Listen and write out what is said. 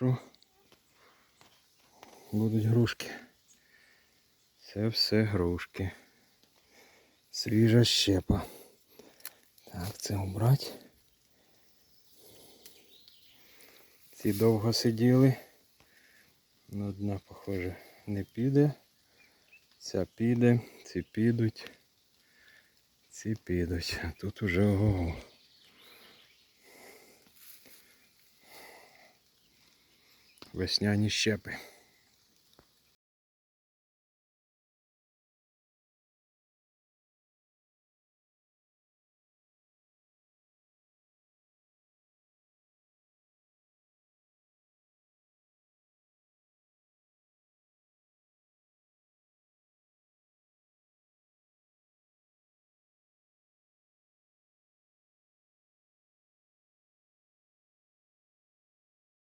Що? Будуть грушки. Це все грушки. Свіжа щепа. Так, це убрати. Ці довго сиділи. Ну, Одна, похоже, не піде. Ця піде, ці підуть. Ці підуть. А тут уже ого. Весняні щепи.